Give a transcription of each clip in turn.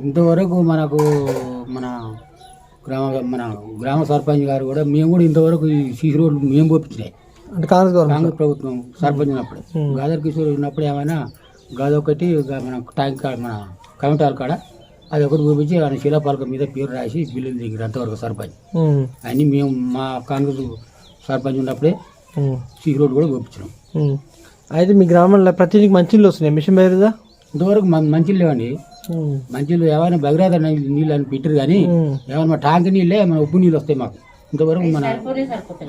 ఇంతవరకు మనకు మన గ్రామ మన గ్రామ సర్పంచ్ గారు కూడా మేము కూడా ఇంతవరకు ఈ సీసీ రోడ్లు మేము పంపించినాయి అంటే కాంగ్రెస్ కాంగ్రెస్ ప్రభుత్వం సర్పంచ్ ఉన్నప్పుడు. గాదర్ కిషోర్ ఉన్నప్పుడు ఏమైనా గదొకటి మన ట్యాంక్ కాడ మన కమిటాల కాడ అది ఒకటి చూపించి ఆయన శిలాపాలక మీద పేరు రాసి బిల్లులు దిగారు అంతవరకు సర్పంచ్. అన్నీ మేము మా కాంగ్రెస్ సర్పంచ్ ఉన్నప్పుడే సీసీ రోడ్ కూడా పంపించినాం ఉమ్. అయితే మీ గ్రామంలో ప్రతి మంచి వస్తున్నాయి. మిషన్ పేరుదా ఇంతవరకు మన మంచిలు లేవండి. మంచిలు ఏమైనా భగీరథ నీళ్ళు అని పెట్టారు కానీ ఏమైనా మా ట్యాంక్ నీళ్ళే మన ఉప్పు నీళ్ళు వస్తాయి మాకు. ఇంతవరకు మన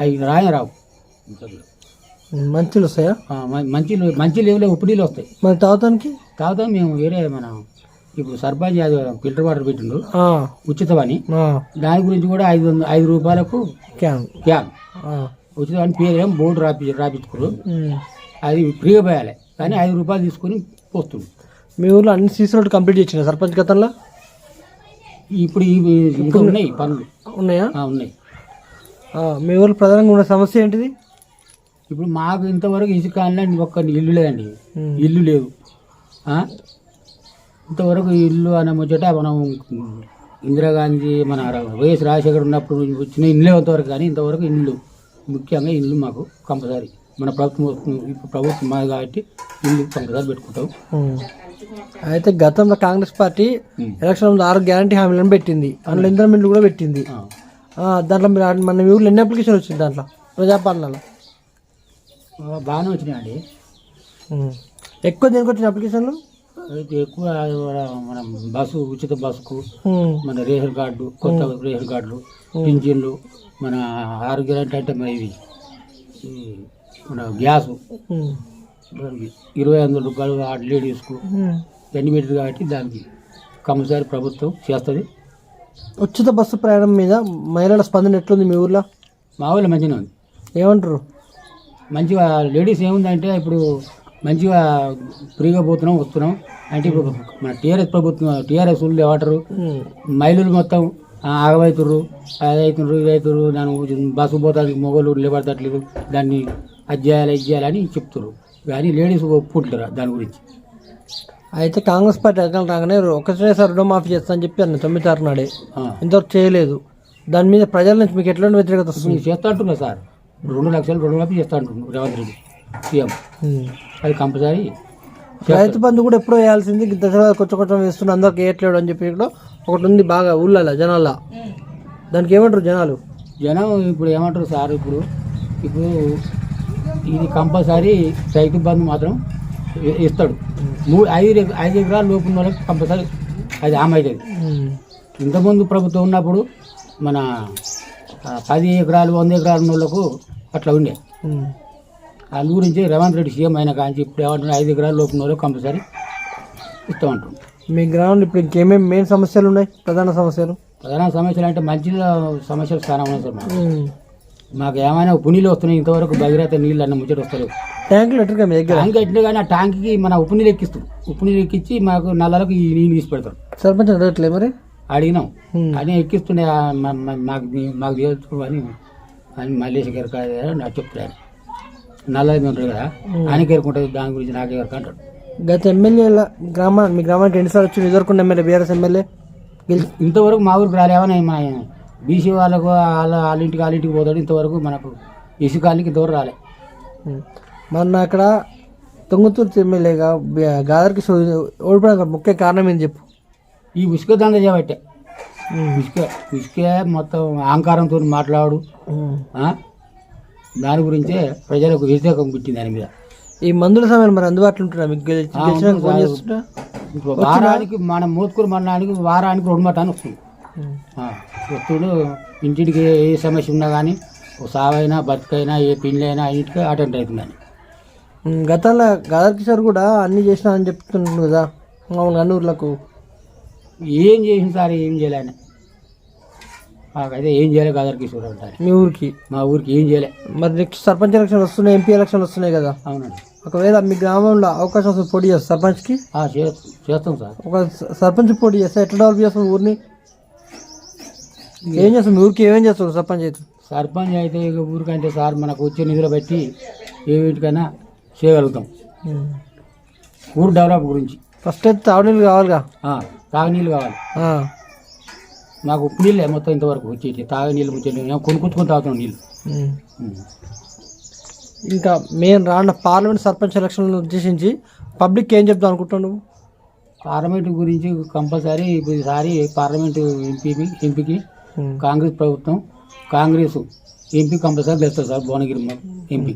అవి రాయ రావు. మంచి నీళ్ళు వస్తాయా? ఆ, మ- మంచి మంచి లేవులే ఉప్పు నీళ్ళు వస్తాయి. మరి తాగటానికి తాగుతాం మేము వేరే మన ఇప్పుడు సర్పంచ్ అది ఫిల్టర్ వాటర్ పెట్టిండు. ఆ, ఉచితమని. ఆ, దాని గురించి కూడా ఐదు వంద ఐదు రూపాయలకు క్యాన్. క్యాన్. ఆ, ఉచితమని పేరు ఏం బోర్డు రాపి రాపించుకోరు. అది ఫ్రీగా పోయాలి. కానీ ఐదు రూపాయలు తీసుకొని పోస్తుంది మీ ఊర్లో అన్ని సీసీ రోడ్లు కంప్లీట్ చేసిన సర్పంచ్ గతంలో ఇప్పుడు ఉన్నాయి పనులు ఉన్నాయా ఉన్నాయి మీ ఊర్లో ప్రధానంగా ఉన్న సమస్య ఏంటిది ఇప్పుడు మాకు ఇంతవరకు ఇసుక అన్న ఒక్క ఇల్లు లేదండి. ఇల్లు ఆ? ఇంతవరకు ఇల్లు అనే ముచ్చట మనం ఇందిరాగాంధీ మన వైఎస్ రాజశేఖర్ ఉన్నప్పుడు వచ్చిన ఇల్లు అంతవరకు కానీ ఇంతవరకు ఇల్లు ముఖ్యంగా ఇల్లు మాకు కంపల్సరీ మన ప్రభుత్వం. ఇప్పుడు ప్రభుత్వం మాది కాబట్టి ఇల్లు కంపల్సరీ పెట్టుకుంటాం. అయితే గతంలో కాంగ్రెస్ పార్టీ. ఎలక్షన్ ముందు ఆరు గ్యారంటీ హామీలను పెట్టింది. అందులో ఇంద్ర మిల్లు కూడా పెట్టింది. దాంట్లో మీరు మన ఊర్లో ఎన్ని అప్లికేషన్ వచ్చింది దాంట్లో? ప్రజాపాలనలో. బాగానే వచ్చినాయండి. ఎక్కువ దేనికి వచ్చిన అప్లికేషన్లు అయితే ఎక్కువ మన బస్సు ఉచిత బస్సుకు. మన రేషన్ కార్డు కొత్త రేషన్ కార్డులు పింఛన్లు మన ఆరోగ్య అంటే మన ఇవి మన గ్యాసు. ఇరవై వందల రూపాయలు ఆ లేడీస్కు. ఎన్ని మీటర్ కాబట్టి దానికి కంపల్సరీ ప్రభుత్వం చేస్తుంది. ఉచిత బస్సు ప్రయాణం మీద మహిళల స్పందన ఎట్లుంది మీ ఊర్లో? మా ఊళ్ళో మంచిగా ఉంది. ఏమంటారు? మంచిగా లేడీస్ ఏముందంటే ఇప్పుడు మంచిగా ఫ్రీగా పోతున్నాం వస్తున్నాం. అంటే ఇప్పుడు మన టీఆర్ఎస్ ప్రభుత్వం టీఆర్ఎస్ వాళ్ళు ఏమంటారు. మహిళలు మొత్తం ఆ, ఆగమవుతుర్రు అది అవుతుర్రు ఇది అవుతుర్రు దాని బస్సు పోతానికి మొగలు నిలబడతట్లేదు దాన్ని అది చేయాలి ఇది చేయాలని చెప్తున్నారు కానీ లేడీస్ ఒప్పుకుంటారు దాని గురించి? అయితే కాంగ్రెస్ పార్టీ అధికారం రాగానే ఒకటేసారి రుణమాఫీ చేస్తా అని చెప్పి అన్న తొమ్మిది తారీఖు నాడే. ఇంతవరకు చేయలేదు. దాని మీద ప్రజల నుంచి మీకు ఎట్లాంటి వ్యతిరేకత వస్తుంది? చేస్తా అంటున్నారు సార్. రెండు లక్షలు రెండు మాఫీ చేస్తా అంటున్నారు రేవంత్ రెడ్డి సీఎం. అది కంపల్సరీ. రైతు బంధు కూడా ఎప్పుడో వేయాల్సింది. దశలో కొంచెం కొంచెం వేస్తున్న అందరికి వేయట్లేడు అని చెప్పి కూడా ఒకటి ఉంది బాగా ఊళ్ళలో జనాల దానికి ఏమంటారు జనాలు? జనం ఇప్పుడు ఏమంటారు సార్ ఇప్పుడు? ఇప్పుడు ఇది కంపల్సరీ రైతు బంధు మాత్రం ఇస్తాడు. మూడు ఐదు ఐదు ఎకరాల లోపు ఉన్న వాళ్ళకి కంపల్సరీ అది ఆమె అవుతుంది. ఉమ్. ఇంతకుముందు ప్రభుత్వం ఉన్నప్పుడు మన పది ఎకరాలు వంద ఎకరాలు ఉన్న వాళ్ళకు అట్లా ఉండే. వాళ్ళ గురించి రేవంత్ రెడ్డి సీఎం అయినా కానీ ఇప్పుడు ఏమంటున్నారు ఐదు ఎకరాల లోపు ఉన్న వాళ్ళకి కంపల్సరీ ఇస్తామంటారు మీ గ్రామంలో ఇప్పుడు ఇంకేమేమి మెయిన్ సమస్యలు ఉన్నాయి? ప్రధాన సమస్యలు? ప్రధాన సమస్యలు అంటే మంచి సమస్యలు చాలా ఉన్నాయి సార్ మాకు. ఏమైనా ఉప్పు నీళ్ళు వస్తున్నాయి ఇంతవరకు భగీరథ నీళ్ళు అన్న ముచ్చట వస్తలేవు ట్యాంకులు ఎట్టుగా మీ దగ్గర? ట్యాంక్ కట్టినా కానీ ఆ ట్యాంక్కి మన ఉప్పు నీళ్ళు ఎక్కిస్తాం ఉప్పు నీళ్ళు ఎక్కించి మాకు నల్లలకు ఈ నీళ్ళు తీసి పెడతారు. సర్పంచ్ అడగట్లే మరి? అడిగినాం. అని ఎక్కిస్తుండే ఆ మ- మ- మాకు మీ- మాకు తెలుసు అని అని మల్లేష్ గారు కాదు నాకు చెప్తాడు నల్లది ఉంటారు కదా ఆయనకి ఎరుకుంటుంది దాని గురించి నాకు ఎవరికి అంటాడు. గత ఎమ్మెల్యేల గ్రామ మీ గ్రామానికి ఎన్నిసార్లు వచ్చి ఎదుర్కొన్న ఎమ్మెల్యే బీఆర్ఎస్ ఎమ్మెల్యే? గెలిచి ఇంతవరకు మా ఊరికి రాలేవని మన బీసీ వాళ్ళకు వాళ్ళ వాళ్ళ ఇంటికి వాళ్ళ ఇంటికి పోతాడు. ఇంతవరకు మనకు ఇసుకాలకి ఇంతవరకు రాలే. ఉమ్. మొన్న అక్కడ తొంగుతూరు ఎమ్మెల్యేగా బి- గాదర్కి ఓడిపోవడానికి ముఖ్య కారణం ఏంటి చెప్పు. ఈ ఉసుక దంద చేయబట్టే. ఇసుక ఇసుకే మొత్తం అహంకారంతో మాట్లాడు? దాని గురించే ప్రజలకు వ్యతిరేకం పుట్టింది దాని మీద. ఈ మందుల సమయం మరి అందుబాటులో ఉంటున్నా వారానికి మన మూతుకూరు మండలానికి వారానికి రెండు మటాన్ని వస్తుంది వస్తుడు ఇంటింటికి ఏ సమస్య ఉన్నా కానీ సావైనా బతుకైనా ఏ పిల్లైనా ఇంటికి అటెండ్ అవుతుందని గతంలో గాదర్ కిషోర్ కూడా అన్ని చేసినా అని చెప్తున్నాడు కదా మామూలుగా అన్నూర్లకు ఏం చేసింది సార్ ఏం చేయలే ఆయన. మాకైతే ఏం చేయలే గదర్ కిషోర్ అంటారు మీ ఊరికి? మా ఊరికి ఏం చేయలే. మరి నెక్స్ట్ సర్పంచ్ ఎలక్షన్ వస్తున్నాయి ఎంపీ ఎలక్షన్ వస్తున్నాయి కదా. అవునండి. ఒకవేళ మీ గ్రామంలో అవకాశం వస్తుంది పోటీ చేస్తారు సర్పంచ్కి? చేస్తాం సార్. ఒక సర్పంచ్ పోటీ చేస్తే ఎట్లా డెవలప్ చేస్తాం ఊరిని? ఏం చేస్తాం మీ ఊరికి ఏమేం చేస్తారు సర్పంచ్ అయితే. సర్పంచ్ అయితే ఇక ఊరికంటే సార్ మనకు వచ్చే నిధులు బట్టి ఏ వీటికైనా చేయగలుగుతాం. ఊరు డెవలప్ గురించి. ఫస్ట్ అయితే తాగునీళ్ళు కావాలిగా? తాగునీళ్ళు కావాలి. మాకు ఉప్పు నీళ్ళే మొత్తం ఇంతవరకు వచ్చేటి తాగునీళ్ళు మేము కొనుక్కొచ్చుకొని తాగుతాం నీళ్ళు. ఇంకా మెయిన్ రానున్న పార్లమెంట్ సర్పంచ్ ఎలక్షన్లను ఉద్దేశించి పబ్లిక్ ఏం చెప్తాం అనుకుంటున్నావు పార్లమెంట్ గురించి కంపల్సరీ ఈసారి పార్లమెంటు ఎంపీ ఎంపీకి ఉమ్. కాంగ్రెస్ ప్రభుత్వం కాంగ్రెస్ ఎంపీ కంపల్సరీ గెలుస్తారు సార్ భువనగిరి ఎంపీ.